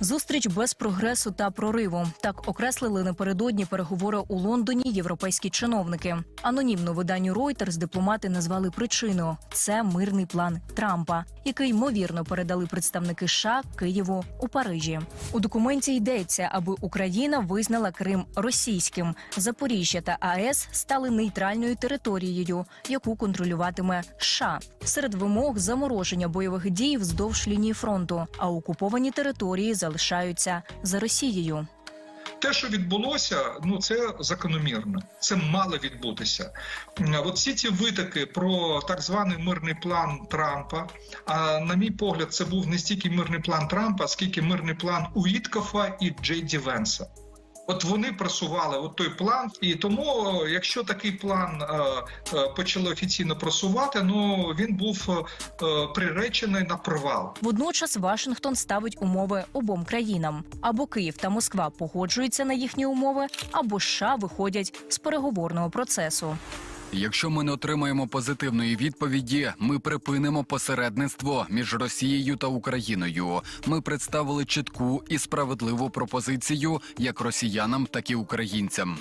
Зустріч без прогресу та прориву. Так окреслили напередодні переговори у Лондоні європейські чиновники. Анонімно виданню Reuters дипломати назвали причину це мирний план Трампа, який ймовірно передали представники США Києву у Парижі. У документі йдеться, аби Україна визнала Крим російським. Запоріжжя та АЕС стали нейтральною територією, яку контролюватиме США. Серед вимог замороження бойових дій вздовж лінії фронту, а окуповані території залишаються за Росією. Те, що відбулося, ну це закономірно. Це мало відбутися. От всі ці витоки про так званий мирний план Трампа. А на мій погляд, це був не стільки мирний план Трампа, скільки мирний план Уіткофа і Джей Ді Венса. От вони просували от той план, і тому, якщо такий план е, е, почали офіційно просувати, ну він був е, приречений на провал. Водночас Вашингтон ставить умови обом країнам: або Київ та Москва погоджуються на їхні умови, або США виходять з переговорного процесу. Якщо ми не отримаємо позитивної відповіді, ми припинимо посередництво між Росією та Україною. Ми представили чітку і справедливу пропозицію як росіянам, так і українцям.